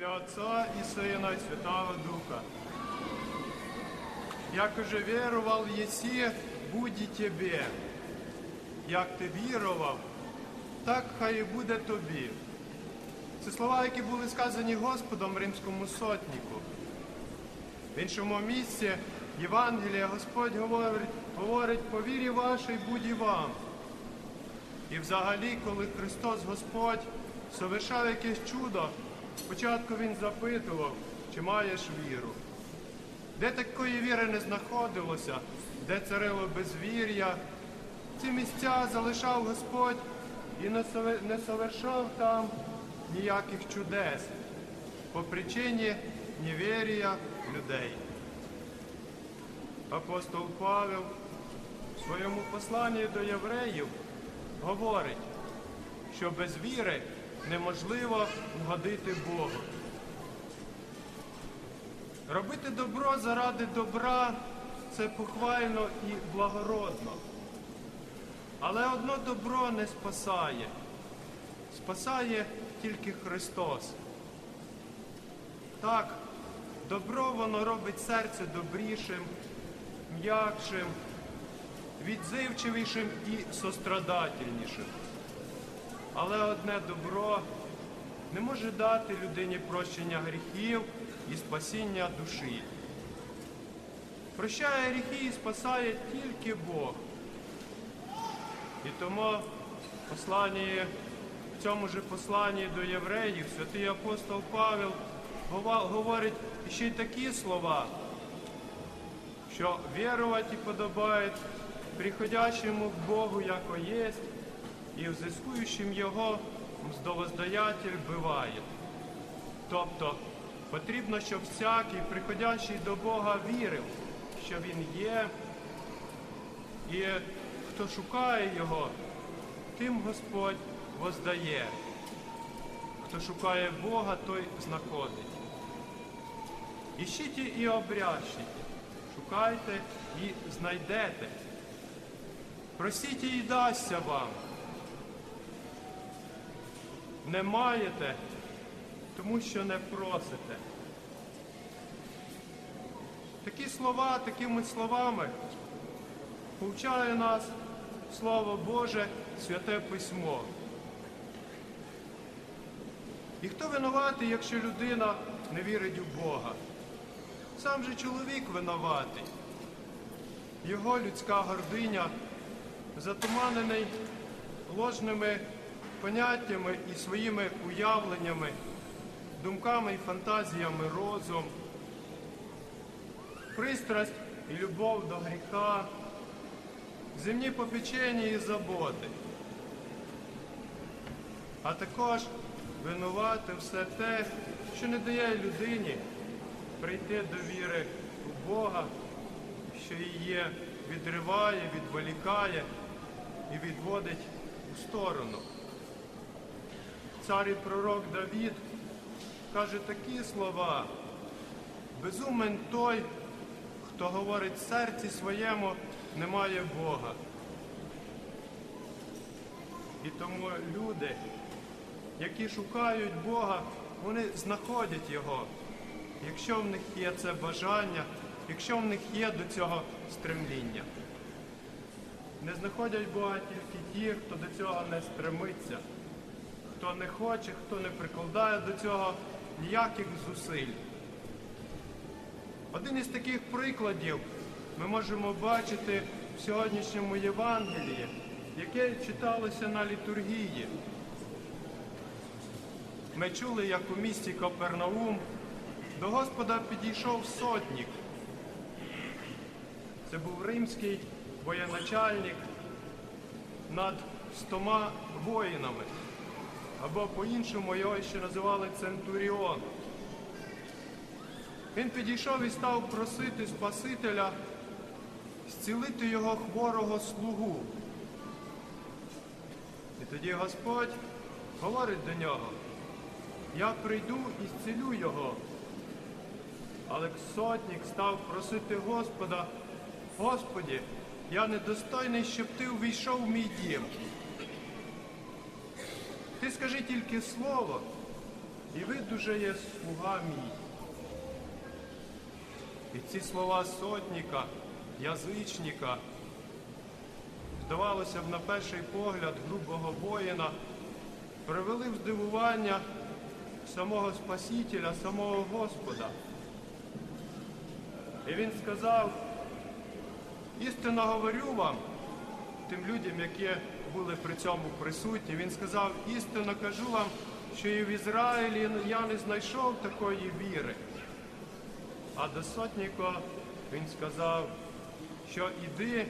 ім'я Отца і Сина, і Святого Духа. Як уже вірував єсі, буде тебе. Як ти вірував, так хай і буде тобі. Це слова, які були сказані Господом римському сотнику. В іншому місці Євангелія Господь говорить, говорить по вірі вашій будь і вам. І взагалі, коли Христос Господь совершав якесь чудо, спочатку Він запитував, чи маєш віру. Де такої віри не знаходилося, де царило безвір'я, ці місця залишав Господь і не сове- совершав там ніяких чудес по причині невір'я людей. Апостол Павел в своєму посланні до євреїв говорить, що без віри неможливо вгодити Богу. Робити добро заради добра це похвально і благородно. Але одно добро не спасає. Спасає тільки Христос. Так, добро воно робить серце добрішим, м'якшим, відзивчивішим і сострадательнішим. Але одне добро не може дати людині прощення гріхів і спасіння душі. Прощає гріхи і спасає тільки Бог. І тому посланні, в цьому же посланні до євреїв святий апостол Павел говорить ще й такі слова, що вірувати подобає приходящему к Богу, яко єсть, і взискуючим Його мздовоздаятель биває. Тобто потрібно, щоб всякий, приходящий до Бога, вірив, що Він є, і хто шукає Його, тим Господь воздає. Хто шукає Бога, той знаходить. Іщіть і обрящите, шукайте і знайдете. Просіть і дасться вам. Не маєте, тому що не просите. Такі слова, такими словами повчає нас Слово Боже, Святе Письмо. І хто винуватий, якщо людина не вірить у Бога? Сам же чоловік винуватий. Його людська гординя затуманений ложними поняттями і своїми уявленнями, думками і фантазіями розум, пристрасть і любов до гріха, земні попечення і заботи. А також винувати все те, що не дає людині прийти до віри у Бога, що її відриває, відволікає і відводить у сторону. Цар і пророк Давід каже такі слова. Безумен той, хто говорить в серці своєму, немає Бога. І тому люди, які шукають Бога, вони знаходять Його, якщо в них є це бажання, якщо в них є до цього стремління. Не знаходять Бога тільки ті, хто до цього не стремиться, хто не хоче, хто не прикладає до цього ніяких зусиль. Один із таких прикладів ми можемо бачити в сьогоднішньому Євангелії, яке читалося на літургії. Ми чули, як у місті Капернаум до Господа підійшов сотник. Це був римський воєначальник над стома воїнами, або по-іншому його ще називали Центуріон. Він підійшов і став просити Спасителя зцілити його хворого слугу. І тоді Господь говорить до нього, я прийду і зцілю його. Але сотник став просити Господа, Господі, я недостойний, щоб ти увійшов в мій дім. Ти скажи тільки слово, і видужає слуга мій. І ці слова сотника, язичника, здавалося б, на перший погляд грубого воїна, привели в здивування самого Спасителя, самого Господа. І він сказав, істинно говорю вам, тим людям, які були при цьому присутні, він сказав, істинно кажу вам, що і в Ізраїлі я не знайшов такої віри. А до сотніка він сказав, що іди,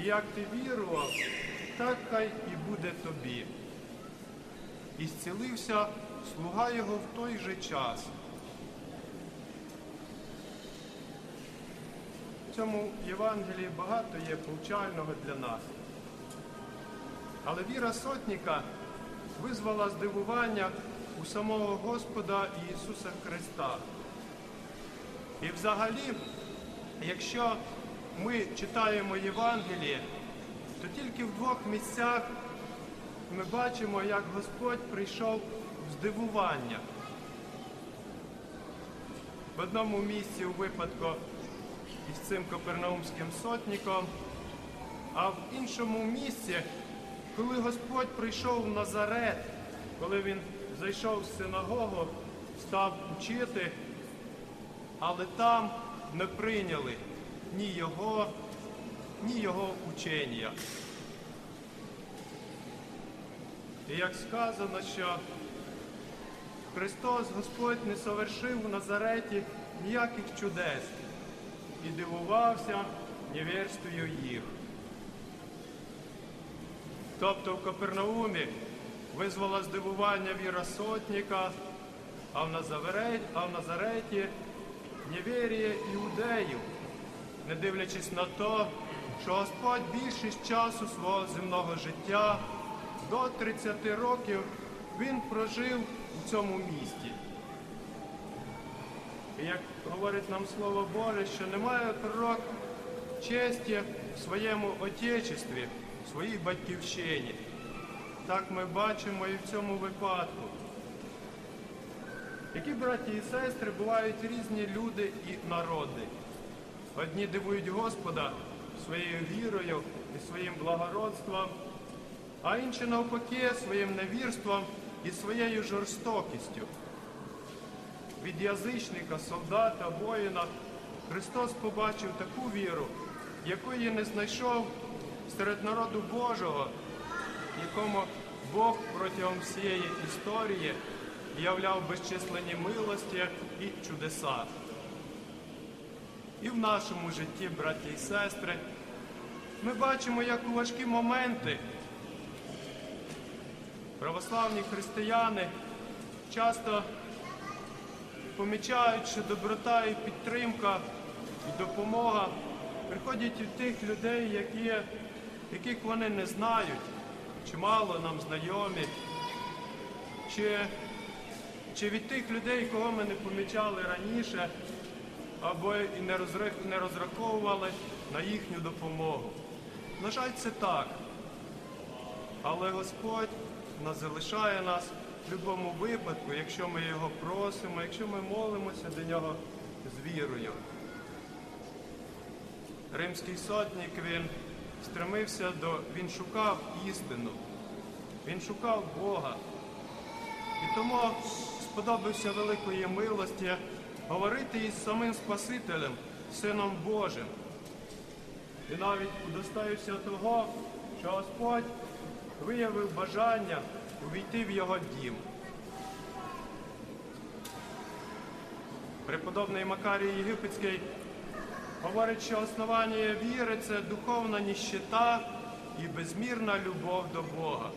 і як ти вірував, так хай і буде тобі. І зцілився слуга його в той же час. В цьому Євангелії багато є повчального для нас. Але віра сотника визвала здивування у самого Господа Ісуса Христа. І взагалі, якщо ми читаємо Євангеліє, то тільки в двох місцях ми бачимо, як Господь прийшов в здивування. В одному місці у випадку із цим Копернаумським сотником, а в іншому місці, коли Господь прийшов в Назарет, коли він зайшов в синагогу, став учити, але там не прийняли ні його, ні його учення. І як сказано, що Христос Господь не совершив в Назареті ніяких чудес і дивувався невірствою їх. Тобто в Капернаумі визвала здивування віра сотника, а в Назареті, а в Назареті невір'я іудеїв, не дивлячись на те, що Господь більшість часу свого земного життя до 30 років він прожив у цьому місті. І як говорить нам Слово Боже, що немає пророк честі в своєму отечестві, своїй батьківщині. Так ми бачимо і в цьому випадку. Які браті і сестри бувають різні люди і народи. Одні дивують Господа своєю вірою і своїм благородством, а інші навпаки своїм невірством і своєю жорстокістю. Від язичника, солдата, воїна Христос побачив таку віру, якої не знайшов серед народу Божого, якому Бог протягом всієї історії являв безчисленні милості і чудеса. І в нашому житті, браті і сестри, ми бачимо, як у важкі моменти православні християни часто помічають, що доброта і підтримка і допомога приходять від тих людей, які, яких вони не знають, чи мало нам знайомі, чи, чи від тих людей, кого ми не помічали раніше, або і не, розрах- не розраховували на їхню допомогу. На жаль, це так. Але Господь не залишає нас в будь-якому випадку, якщо ми його просимо, якщо ми молимося до нього з вірою. Римський сотник він стремився до, він шукав істину, він шукав Бога. І тому сподобався великої милості говорити із самим Спасителем, Сином Божим. І навіть удостаєвся того, що Господь виявив бажання увійти в його дім. Преподобний Макарій Єгипетський говорить, що основання віри це духовна ніщита і безмірна любов до Бога.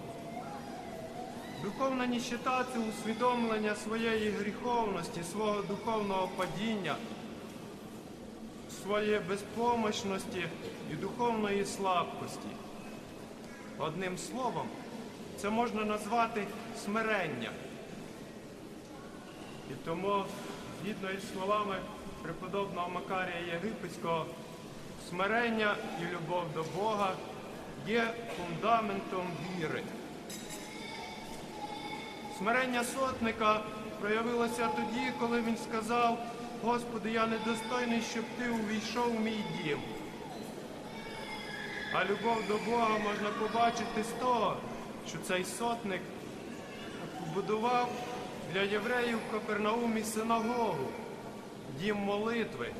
Духовна ніщита це усвідомлення своєї гріховності, свого духовного падіння, своєї безпомощності і духовної слабкості. Одним словом, це можна назвати смирення. І тому, згідно із словами преподобного Макарія Єгипетського, смирення і любов до Бога є фундаментом віри. Смирення сотника проявилося тоді, коли він сказав, Господи, я недостойний, щоб ти увійшов в мій дім. А любов до Бога можна побачити з того, що цей сотник побудував для євреїв в Капернаумі синагогу, дім молитви,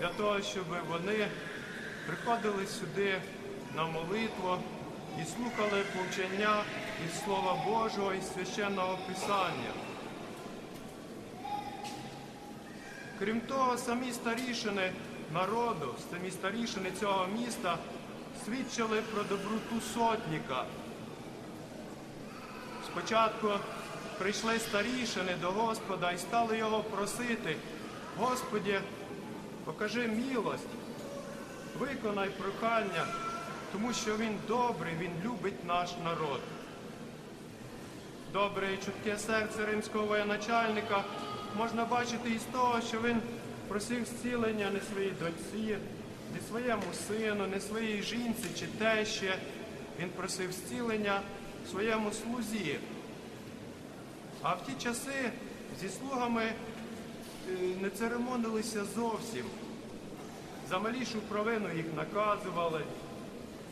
для того, щоб вони приходили сюди на молитву і слухали повчення із Слова Божого і священного Писання. Крім того, самі старішини народу, самі старішини цього міста свідчили про доброту сотника. Спочатку прийшли старішини до Господа і стали його просити, Господі, покажи милость, виконай прохання, тому що він добрий, він любить наш народ. Добре і чутке серце римського воєначальника можна бачити із того, що він просив зцілення не своїй дочці, не своєму сину, не своїй жінці чи тещі. Він просив зцілення своєму слузі. А в ті часи зі слугами не церемонилися зовсім. За малішу провину їх наказували.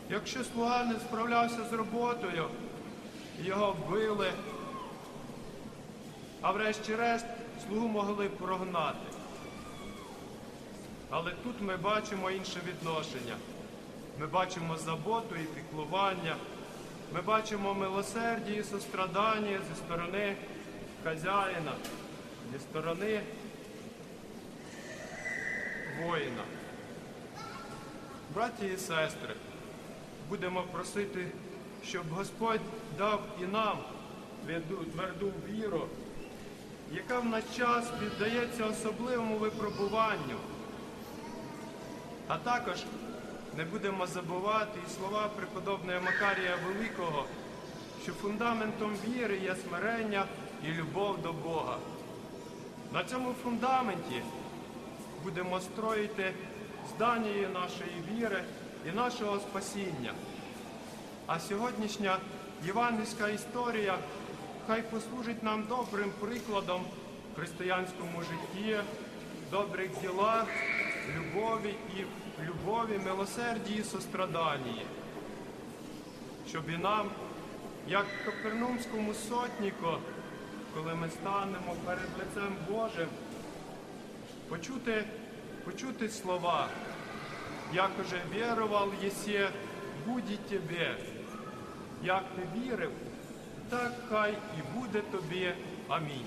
Якщо слуга не справлявся з роботою, його вбили, а врешті-решт слугу могли прогнати. Але тут ми бачимо інше відношення. Ми бачимо заботу і піклування, ми бачимо милосердя і сострадання зі сторони хазяїна, зі сторони воїна. Браті і сестри, будемо просити, щоб Господь дав і нам тверду, віру, яка в наш час піддається особливому випробуванню. А також не будемо забувати і слова преподобного Макарія Великого, що фундаментом віри є смирення і любов до Бога. На цьому фундаменті будемо строїти здання нашої віри і нашого спасіння. А сьогоднішня євангельська історія хай послужить нам добрим прикладом в християнському житті, добрих ділах, любові і любові, милосерді і состраданні. Щоб і нам, як Капернумському сотніку, коли ми станемо перед лицем Божим, почути, почути слова, як уже вірував єсе, буде тебе. Як ти вірив, так хай і буде тобі. Амінь.